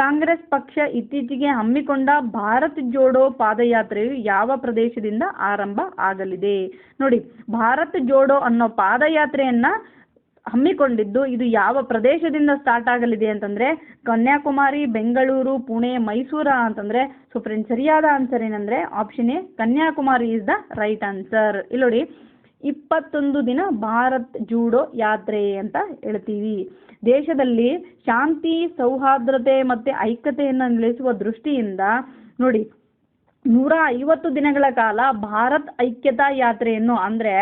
ಕಾಂಗ್ರೆಸ್ ಪಕ್ಷ ಇತ್ತೀಚೆಗೆ ಹಮ್ಮಿಕೊಂಡ ಭಾರತ್ ಜೋಡೋ ಪಾದಯಾತ್ರೆಯು ಯಾವ ಪ್ರದೇಶದಿಂದ ಆರಂಭ ಆಗಲಿದೆ? ನೋಡಿ, ಭಾರತ್ ಜೋಡೋ ಅನ್ನೋ ಪಾದಯಾತ್ರೆಯನ್ನು ಹಮ್ಮಿಕೊಂಡಿದ್ದು ಇದು ಯಾವ ಪ್ರದೇಶದಿಂದ ಸ್ಟಾರ್ಟ್ ಆಗಲಿದೆ ಅಂತಂದರೆ, ಕನ್ಯಾಕುಮಾರಿ, ಬೆಂಗಳೂರು, ಪುಣೆ, ಮೈಸೂರ ಅಂತಂದರೆ ಸೊ ಫ್ರೆಂಡ್ ಸರಿಯಾದ ಆನ್ಸರ್ ಏನಂದರೆ option A Kanyakumari is the right answer ಇಲ್ಲಿ ನೋಡಿ ಇಪ್ಪತ್ತೊಂದು ದಿನ ಭಾರತ್ ಜೂಡೋ ಯಾತ್ರೆ ಅಂತ ಹೇಳ್ತೀವಿ. ದೇಶದಲ್ಲಿ ಶಾಂತಿ, ಸೌಹಾರ್ದತೆ ಮತ್ತು ಐಕ್ಯತೆಯನ್ನು ನೆಲೆಸುವ ದೃಷ್ಟಿಯಿಂದ ನೋಡಿ, ನೂರ ಐವತ್ತು ದಿನಗಳ ಕಾಲ ಭಾರತ್ ಐಕ್ಯತಾ ಯಾತ್ರೆಯನ್ನು ಅಂದರೆ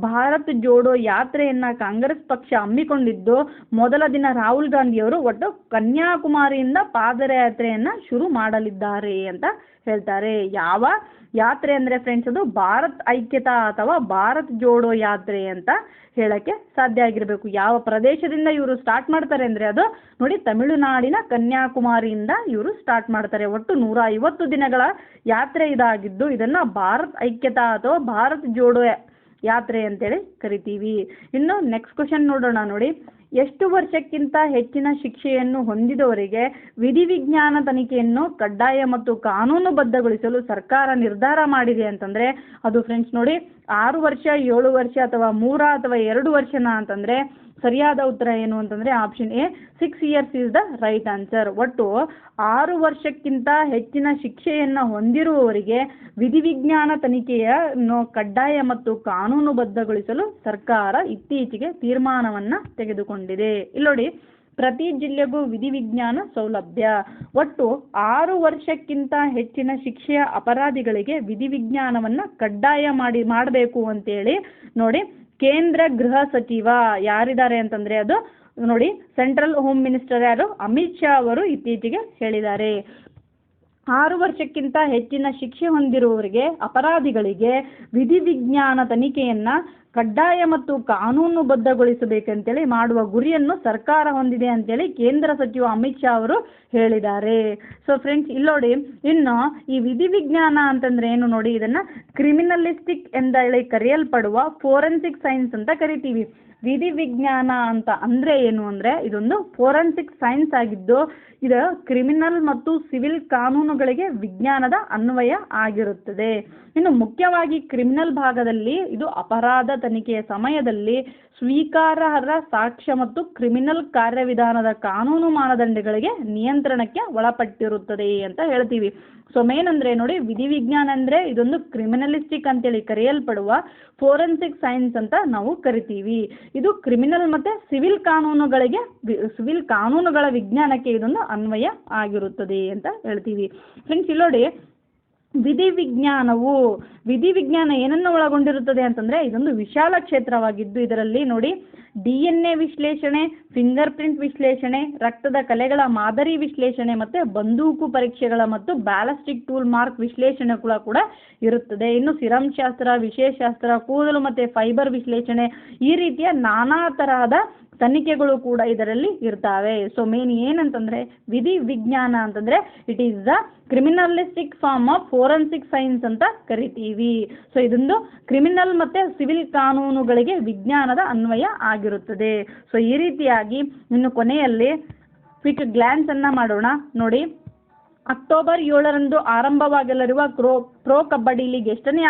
ಭಾರತ್ ಜೋಡೋ ಯಾತ್ರೆಯನ್ನು ಕಾಂಗ್ರೆಸ್ ಪಕ್ಷ ಹಮ್ಮಿಕೊಂಡಿದ್ದು ಮೊದಲ ದಿನ ರಾಹುಲ್ ಗಾಂಧಿಯವರು ಒಟ್ಟು ಕನ್ಯಾಕುಮಾರಿಯಿಂದ ಪಾದಯಾತ್ರೆಯನ್ನು ಶುರು ಮಾಡಲಿದ್ದಾರೆ ಅಂತ ಹೇಳ್ತಾರೆ. ಯಾವ ಯಾತ್ರೆ ಅಂದರೆ ಫ್ರೆಂಡ್ಸ್ ಅದು ಭಾರತ್ ಐಕ್ಯತಾ ಅಥವಾ ಭಾರತ್ ಜೋಡೋ ಯಾತ್ರೆ ಅಂತ ಹೇಳಕ್ಕೆ ಸಾಧ್ಯ ಆಗಿರಬೇಕು. ಯಾವ ಪ್ರದೇಶದಿಂದ ಇವರು ಸ್ಟಾರ್ಟ್ ಮಾಡ್ತಾರೆ ಅಂದರೆ ಅದು ನೋಡಿ ತಮಿಳುನಾಡಿನ ಕನ್ಯಾಕುಮಾರಿಯಿಂದ ಇವರು ಸ್ಟಾರ್ಟ್ ಮಾಡ್ತಾರೆ. ಒಟ್ಟು ನೂರ ಐವತ್ತು ದಿನಗಳ ಯಾತ್ರೆ ಇದಾಗಿದ್ದು ಇದನ್ನು ಭಾರತ್ ಐಕ್ಯತಾ ಅಥವಾ ಭಾರತ್ ಜೋಡೋ ಯಾತ್ರೆ ಅಂತೇಳಿ ಕರಿತೀವಿ. ಇನ್ನು ನೆಕ್ಸ್ಟ್ ಕ್ವಶನ್ ನೋಡೋಣ ನೋಡಿ. ಎಷ್ಟು ವರ್ಷಕ್ಕಿಂತ ಹೆಚ್ಚಿನ ಶಿಕ್ಷೆಯನ್ನು ಹೊಂದಿದವರಿಗೆ ವಿಧಿವಿಜ್ಞಾನ ತನಿಖೆಯನ್ನು ಕಡ್ಡಾಯ ಮತ್ತು ಕಾನೂನುಬದ್ಧಗೊಳಿಸಲು ಸರ್ಕಾರ ನಿರ್ಧಾರ ಮಾಡಿದೆ ಅಂತಂದರೆ, ಅದು ಫ್ರೆಂಡ್ಸ್ ನೋಡಿ, ಆರು ವರ್ಷ, ಏಳು ವರ್ಷ ಅಥವಾ ಮೂರ ಅಥವಾ ಎರಡು ವರ್ಷನ ಅಂತಂದರೆ ಸರಿಯಾದ ಉತ್ತರ ಏನು ಅಂತಂದರೆ option A six years is the right answer ಒಟ್ಟು ಆರು ವರ್ಷಕ್ಕಿಂತ ಹೆಚ್ಚಿನ ಶಿಕ್ಷೆಯನ್ನು ಹೊಂದಿರುವವರಿಗೆ ವಿಧಿವಿಜ್ಞಾನ ತನಿಖೆಯನ್ನು ಕಡ್ಡಾಯ ಮತ್ತು ಕಾನೂನುಬದ್ಧಗೊಳಿಸಲು ಸರ್ಕಾರ ಇತ್ತೀಚೆಗೆ ತೀರ್ಮಾನವನ್ನು ತೆಗೆದುಕೊಂಡಿದೆ. ಇಲ್ಲಿ ನೋಡಿ, ಪ್ರತಿ ಜಿಲ್ಲೆಗೂ ವಿಧಿವಿಜ್ಞಾನ ಸೌಲಭ್ಯ. ಒಟ್ಟು ಆರು ವರ್ಷಕ್ಕಿಂತ ಹೆಚ್ಚಿನ ಶಿಕ್ಷೆಯ ಅಪರಾಧಿಗಳಿಗೆ ವಿಧಿವಿಜ್ಞಾನವನ್ನು ಕಡ್ಡಾಯ ಮಾಡಿ, ಮಾಡಬೇಕು ಅಂತೇಳಿ ನೋಡಿ ಕೇಂದ್ರ ಗೃಹ ಸಚಿವ ಯಾರಿದ್ದಾರೆ ಅಂತಂದರೆ ಅದು ನೋಡಿ ಸೆಂಟ್ರಲ್ ಹೋಮ್ ಮಿನಿಸ್ಟರ್ ಯಾರು? ಅಮಿತ್ ಶಾ ಅವರು ಇತ್ತೀಚೆಗೆ ಹೇಳಿದ್ದಾರೆ. ಆರು ವರ್ಷಕ್ಕಿಂತ ಹೆಚ್ಚಿನ ಶಿಕ್ಷೆ ಹೊಂದಿರುವವರಿಗೆ, ಅಪರಾಧಿಗಳಿಗೆ ವಿಧಿವಿಜ್ಞಾನ ತನಿಖೆಯನ್ನು ಕಡ್ಡಾಯ ಮತ್ತು ಕಾನೂನುಬದ್ಧಗೊಳಿಸಬೇಕಂತೇಳಿ ಮಾಡುವ ಗುರಿಯನ್ನು ಸರ್ಕಾರ ಹೊಂದಿದೆ ಅಂತೇಳಿ ಕೇಂದ್ರ ಸಚಿವ ಅಮಿತ್ ಶಾ ಅವರು ಹೇಳಿದ್ದಾರೆ. ಸೊ ಫ್ರೆಂಡ್ಸ್ ಇಲ್ಲಿ ನೋಡಿ, ಇನ್ನು ಈ ವಿಧಿವಿಜ್ಞಾನ ಅಂತಂದ್ರೆ ಏನು ನೋಡಿ, ಇದನ್ನು ಕ್ರಿಮಿನಲಿಸ್ಟಿಕ್ ಎಂದೇಳಿ ಕರೆಯಲ್ಪಡುವ ಫೋರೆನ್ಸಿಕ್ ಸೈನ್ಸ್ ಅಂತ ಕರಿತೀವಿ. ವಿಧಿವಿಜ್ಞಾನ ಅಂತ ಅಂದರೆ ಏನು ಅಂದರೆ ಇದೊಂದು ಫೋರೆನ್ಸಿಕ್ ಸೈನ್ಸ್ ಆಗಿದ್ದು ಇದು ಕ್ರಿಮಿನಲ್ ಮತ್ತು ಸಿವಿಲ್ ಕಾನೂನುಗಳಿಗೆ ವಿಜ್ಞಾನದ ಅನ್ವಯ ಆಗಿರುತ್ತದೆ. ಇನ್ನು ಮುಖ್ಯವಾಗಿ ಕ್ರಿಮಿನಲ್ ಭಾಗದಲ್ಲಿ ಇದು ಅಪರಾಧ ತನಿಖೆಯ ಸಮಯದಲ್ಲಿ ಸ್ವೀಕಾರಾರ್ಹ ಸಾಕ್ಷ್ಯ ಮತ್ತು ಕ್ರಿಮಿನಲ್ ಕಾರ್ಯವಿಧಾನದ ಕಾನೂನು ಮಾನದಂಡಗಳಿಗೆ ನಿಯಂತ್ರಣಕ್ಕೆ ಒಳಪಟ್ಟಿರುತ್ತದೆ ಅಂತ ಹೇಳ್ತೀವಿ. ಸೊ ಮೇನ್ ಅಂದರೆ ನೋಡಿ ವಿಧಿವಿಜ್ಞಾನ ಅಂದರೆ ಇದೊಂದು ಕ್ರಿಮಿನಲಿಸ್ಟಿಕ್ ಅಂತೇಳಿ ಕರೆಯಲ್ಪಡುವ ಫೋರೆನ್ಸಿಕ್ ಸೈನ್ಸ್ ಅಂತ ನಾವು ಕರಿತೀವಿ. ಇದು ಕ್ರಿಮಿನಲ್ ಮತ್ತು ಸಿವಿಲ್ ಕಾನೂನುಗಳಿಗೆ ಸಿವಿಲ್ ಕಾನೂನುಗಳ ವಿಜ್ಞಾನಕ್ಕೆ ಇದೊಂದು ಅನ್ವಯ ಆಗಿರುತ್ತದೆ ಅಂತ ಹೇಳ್ತೀವಿ. ಫ್ರೆಂಡ್ಸ್ ಇಲ್ಲಿ ನೋಡಿ ವಿಧಿವಿಜ್ಞಾನವು, ವಿಧಿವಿಜ್ಞಾನ ಏನನ್ನು ಒಳಗೊಂಡಿರುತ್ತದೆ ಅಂತಂದರೆ ಇದೊಂದು ವಿಶಾಲ ಕ್ಷೇತ್ರವಾಗಿದ್ದು ಇದರಲ್ಲಿ ನೋಡಿ ಡಿ ಎನ್ ಎ ವಿಶ್ಲೇಷಣೆ, ಫಿಂಗರ್ ಪ್ರಿಂಟ್ ವಿಶ್ಲೇಷಣೆ, ರಕ್ತದ ಕಲೆಗಳ ಮಾದರಿ ವಿಶ್ಲೇಷಣೆ ಮತ್ತು ಬಂದೂಕು ಪರೀಕ್ಷೆಗಳ ಮತ್ತು ಬ್ಯಾಲಸ್ಟಿಕ್ ಟೂಲ್ ಮಾರ್ಕ್ ವಿಶ್ಲೇಷಣೆ ಕೂಡ ಕೂಡ ಇರುತ್ತದೆ. ಇನ್ನು ಸಿರಮ್ ಶಾಸ್ತ್ರ, ವಿಷಯಶಾಸ್ತ್ರ, ಕೂದಲು ಮತ್ತು ಫೈಬರ್ ವಿಶ್ಲೇಷಣೆ ಈ ರೀತಿಯ ನಾನಾ ತರಹದ ತನಿಖೆಗಳು ಕೂಡ ಇದರಲ್ಲಿ ಇರ್ತವೆ. ಸೊ ಮೇನ್ ಏನಂತಂದರೆ ವಿಧಿ ವಿಜ್ಞಾನ ಅಂತಂದರೆ it is the criminalistic form of forensic science ಅಂತ ಕರಿತೀವಿ. ಸೊ ಇದೊಂದು ಕ್ರಿಮಿನಲ್ ಮತ್ತು ಸಿವಿಲ್ ಕಾನೂನುಗಳಿಗೆ ವಿಜ್ಞಾನದ ಅನ್ವಯ ಆಗಿರುತ್ತದೆ. ಸೊ ಈ ರೀತಿಯಾಗಿ ಇನ್ನು ಕೊನೆಯಲ್ಲಿ ಕ್ವಿಕ್ ಗ್ಲ್ಯಾನ್ಸನ್ನು ಮಾಡೋಣ. ನೋಡಿ. ಅಕ್ಟೋಬರ್ ಏಳರಂದು ಆರಂಭವಾಗಲಿರುವ ಕ್ರೋ, ಪ್ರೋ ಕಬಡ್ಡಿ ಲೀಗ್ ಎಷ್ಟನೇ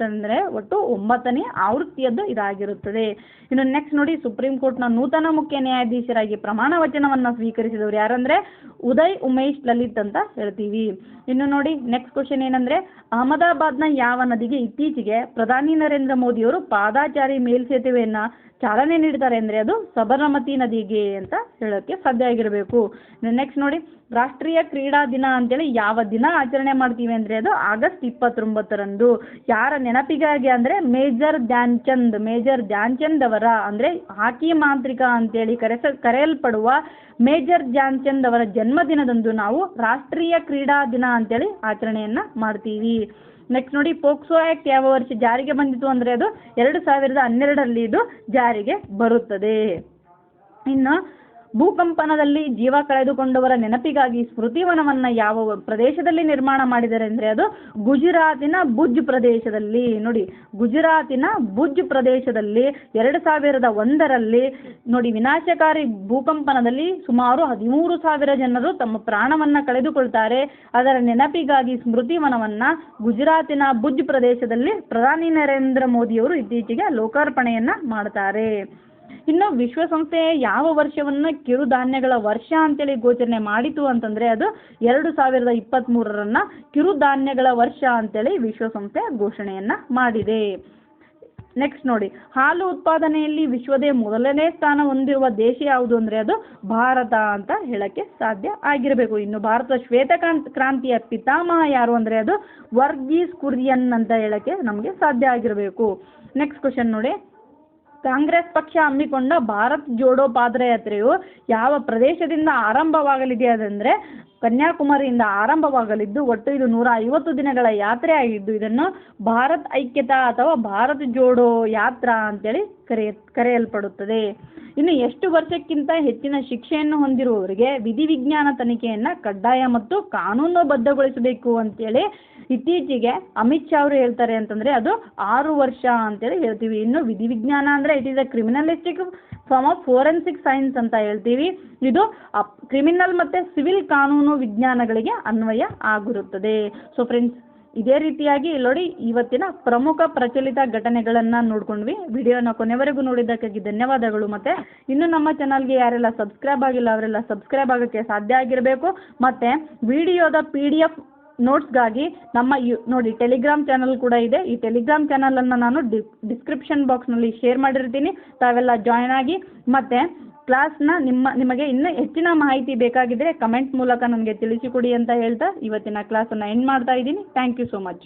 ಅಂದರೆ ಒಟ್ಟು ಒಂಬತ್ತನೇ ಆವೃತ್ತಿಯದ್ದು ಇದಾಗಿರುತ್ತದೆ. ಇನ್ನು ನೆಕ್ಸ್ಟ್ ನೋಡಿ ಸುಪ್ರೀಂ ಕೋರ್ಟ್ನ ನೂತನ ಮುಖ್ಯ ನ್ಯಾಯಾಧೀಶರಾಗಿ ಪ್ರಮಾಣ ವಚನವನ್ನು ಸ್ವೀಕರಿಸಿದವರು ಯಾರಂದ್ರೆ ಉದಯ್ ಉಮೇಶ್ ಲಲಿತ್ ಅಂತ ಹೇಳ್ತೀವಿ. ಇನ್ನು ನೋಡಿ ನೆಕ್ಸ್ಟ್ ಕ್ವಶನ್ ಏನಂದ್ರೆ, ಅಹಮದಾಬಾದ್ನ ಯಾವ ನದಿಗೆ ಇತ್ತೀಚೆಗೆ ಪ್ರಧಾನಿ ನರೇಂದ್ರ ಮೋದಿಯವರು ಪಾದಾಚಾರಿ ಮೇಲ್ಸೇತುವೆಯನ್ನು ಚಾಲನೆ ನೀಡ್ತಾರೆ ಅಂದರೆ ಅದು ಸಬರಮತಿ ನದಿಗೆ ಅಂತ ಹೇಳೋಕ್ಕೆ ಸಾಧ್ಯ ಆಗಿರಬೇಕು. ನೆಕ್ಸ್ಟ್ ನೋಡಿ, ರಾಷ್ಟ್ರೀಯ ಕ್ರೀಡಾ ದಿನ ಅಂತೇಳಿ ಯಾವ ದಿನ ಆಚರಣೆ ಮಾಡ್ತೀವಿ ಅಂದರೆ ಅದು ಆಗಸ್ಟ್ ಇಪ್ಪತ್ತೊಂಬತ್ತರಂದು. ಯಾರ ನೆನಪಿಗಾಗಿ ಅಂದರೆ ಮೇಜರ್ ಧ್ಯಾನ್ ಚಂದ್ ಮೇಜರ್ ಧ್ಯಾನ್ ಚಂದ್ ಅವರ ಅಂದರೆ ಹಾಕಿ ಮಾಂತ್ರಿಕ ಅಂತೇಳಿ ಕರೆಸ ಕರೆಯಲ್ಪಡುವ ಮೇಜರ್ ಧ್ಯಾನ್ ಚಂದ್ ಅವರ ಜನ್ಮದಿನದಂದು ನಾವು ರಾಷ್ಟ್ರೀಯ ಕ್ರೀಡಾ ದಿನ ಅಂತೇಳಿ ಆಚರಣೆಯನ್ನು ಮಾಡ್ತೀವಿ. ನೆಕ್ಸ್ಟ್ ನೋಡಿ ಪೋಕ್ಸೋ ಆ್ಯಕ್ಟ್ ಯಾವ ವರ್ಷ ಜಾರಿಗೆ ಬಂದಿತ್ತು ಅಂದರೆ ಅದು ಎರಡು ಸಾವಿರದ ಹನ್ನೆರಡರಲ್ಲಿ ಇದು ಜಾರಿಗೆ ಬರುತ್ತದೆ. ಇನ್ನು ಭೂಕಂಪನದಲ್ಲಿ ಜೀವ ಕಳೆದುಕೊಂಡವರ ನೆನಪಿಗಾಗಿ ಸ್ಮೃತಿವನವನ್ನು ಯಾವ ಪ್ರದೇಶದಲ್ಲಿ ನಿರ್ಮಾಣ ಮಾಡಿದ್ದಾರೆ ಅಂದರೆ ಅದು ಗುಜರಾತಿನ ಭುಜ್ ಪ್ರದೇಶದಲ್ಲಿ. ನೋಡಿ, ಗುಜರಾತಿನ ಭುಜ್ ಪ್ರದೇಶದಲ್ಲಿ ಎರಡು ಸಾವಿರದ ಒಂದರಲ್ಲಿ ನೋಡಿ, ವಿನಾಶಕಾರಿ ಭೂಕಂಪನದಲ್ಲಿ ಸುಮಾರು ಹದಿಮೂರು ಸಾವಿರ ಜನರು ತಮ್ಮ ಪ್ರಾಣವನ್ನು ಕಳೆದುಕೊಳ್ತಾರೆ. ಅದರ ನೆನಪಿಗಾಗಿ ಸ್ಮೃತಿವನವನ್ನು ಗುಜರಾತಿನ ಭುಜ್ ಪ್ರದೇಶದಲ್ಲಿ ಪ್ರಧಾನಿ ನರೇಂದ್ರ ಮೋದಿಯವರು ಇತ್ತೀಚೆಗೆ ಲೋಕಾರ್ಪಣೆಯನ್ನು ಮಾಡ್ತಾರೆ. ಇನ್ನು ವಿಶ್ವಸಂಸ್ಥೆ ಯಾವ ವರ್ಷವನ್ನು ಕಿರುಧಾನ್ಯಗಳ ವರ್ಷ ಅಂತೇಳಿ ಘೋಷಣೆ ಮಾಡಿತು ಅಂತಂದರೆ ಅದು ಎರಡು ಸಾವಿರದ ಇಪ್ಪತ್ತ್ಮೂರರನ್ನು ಕಿರುಧಾನ್ಯಗಳ ವರ್ಷ ಅಂತೇಳಿ ವಿಶ್ವಸಂಸ್ಥೆ ಘೋಷಣೆಯನ್ನ ಮಾಡಿದೆ. ನೆಕ್ಸ್ಟ್ ನೋಡಿ, ಹಾಲು ಉತ್ಪಾದನೆಯಲ್ಲಿ ವಿಶ್ವದೇ ಮೊದಲನೇ ಸ್ಥಾನ ಹೊಂದಿರುವ ದೇಶ ಯಾವುದು ಅಂದರೆ ಅದು ಭಾರತ ಅಂತ ಹೇಳಕ್ಕೆ ಸಾಧ್ಯ ಆಗಿರಬೇಕು. ಇನ್ನು ಭಾರತ ಶ್ವೇತ ಕ್ರಾಂತಿಯ ಪಿತಾಮಹ ಯಾರು ಅಂದರೆ ಅದು ವರ್ಗೀಸ್ ಕುರಿಯನ್ ಅಂತ ಹೇಳಕ್ಕೆ ನಮಗೆ ಸಾಧ್ಯ ಆಗಿರಬೇಕು. ನೆಕ್ಸ್ಟ್ ಕ್ವಶನ್ ನೋಡಿ ಕಾಂಗ್ರೆಸ್ ಪಕ್ಷ ಹಮ್ಮಿಕೊಂಡ ಭಾರತ್ ಜೋಡೋ ಪಾದಯಾತ್ರೆಯು ಯಾವ ಪ್ರದೇಶದಿಂದ ಆರಂಭವಾಗಲಿದೆ ಅದಂದರೆ ಕನ್ಯಾಕುಮಾರಿಯಿಂದ ಆರಂಭವಾಗಲಿದ್ದು ಒಟ್ಟು ಇದು ನೂರ ಐವತ್ತು ದಿನಗಳ ಯಾತ್ರೆ ಆಗಿದ್ದು ಇದನ್ನು ಭಾರತ್ ಐಕ್ಯತಾ ಅಥವಾ ಭಾರತ್ ಜೋಡೋ ಯಾತ್ರಾ ಅಂತೇಳಿ ಕರೆಯ, ಕರೆಯಲ್ಪಡುತ್ತದೆ. ಇನ್ನು ಎಷ್ಟು ವರ್ಷಕ್ಕಿಂತ ಹೆಚ್ಚಿನ ಶಿಕ್ಷೆಯನ್ನು ಹೊಂದಿರುವವರಿಗೆ ವಿಧಿವಿಜ್ಞಾನ ತನಿಖೆಯನ್ನು ಕಡ್ಡಾಯ ಮತ್ತು ಕಾನೂನುಬದ್ಧಗೊಳಿಸಬೇಕು ಅಂತೇಳಿ ಇತ್ತೀಚೆಗೆ ಅಮಿತ್ ಶಾ ಅವರು ಹೇಳ್ತಾರೆ ಅಂತಂದರೆ ಅದು ಆರು ವರ್ಷ ಅಂತೇಳಿ ಹೇಳ್ತೀವಿ. ಇನ್ನು ವಿಧಿವಿಜ್ಞಾನ ಅಂದರೆ it is a criminalistic form of forensic science ಅಂತ ಹೇಳ್ತೀವಿ. ಇದು ಕ್ರಿಮಿನಲ್ ಮತ್ತು ಸಿವಿಲ್ ಕಾನೂನು ವಿಜ್ಞಾನಗಳಿಗೆ ಅನ್ವಯ ಆಗಿರುತ್ತದೆ. ಸೊ ಫ್ರೆಂಡ್ಸ್ ಇದೇ ರೀತಿಯಾಗಿ ನೋಡಿ, ಇವತ್ತಿನ ಪ್ರಮುಖ ಪ್ರಚಲಿತ ಘಟನೆಗಳನ್ನು ನೋಡ್ಕೊಂಡ್ವಿ. ವಿಡಿಯೋನ ಕೊನೆವರೆಗೂ ನೋಡಿದ್ದಕ್ಕಾಗಿ ಧನ್ಯವಾದಗಳು. ಮತ್ತೆ ಇನ್ನು ನಮ್ಮ ಚಾನಲ್ಗೆ ಯಾರೆಲ್ಲ ಸಬ್ಸ್ಕ್ರೈಬ್ ಆಗಿಲ್ಲ, ಅವರೆಲ್ಲ ಸಬ್ಸ್ಕ್ರೈಬ್ ಆಗೋಕ್ಕೆ ಸಾಧ್ಯ ಆಗಿರಬೇಕು. ಮತ್ತೆ ವಿಡಿಯೋದ ಪಿ ಡಿ ಎಫ್ ನೋಟ್ಸ್ಗಾಗಿ ನಮ್ಮ ಯು, ನೋಡಿ ಟೆಲಿಗ್ರಾಮ್ ಚಾನಲ್ ಕೂಡ ಇದೆ. ಈ ಟೆಲಿಗ್ರಾಮ್ ಚಾನಲನ್ನು ನಾನು ಡಿಸ್ಕ್ರಿಪ್ಷನ್ ಬಾಕ್ಸ್ನಲ್ಲಿ ಶೇರ್ ಮಾಡಿರ್ತೀನಿ. ತಾವೆಲ್ಲ ಜಾಯ್ನ್ ಆಗಿ, ಮತ್ತು ಕ್ಲಾಸ್ನ ನಿಮ್ಮ, ನಿಮಗೆ ಇನ್ನೂ ಹೆಚ್ಚಿನ ಮಾಹಿತಿ ಬೇಕಾಗಿದ್ದರೆ ಕಮೆಂಟ್ ಮೂಲಕ ನನಗೆ ತಿಳಿಸಿಕೊಡಿ ಅಂತ ಹೇಳ್ತಾ ಇವತ್ತಿನ ಕ್ಲಾಸನ್ನು ಎಂಡ್ ಮಾಡ್ತಾ ಇದ್ದೀನಿ. Thank you so much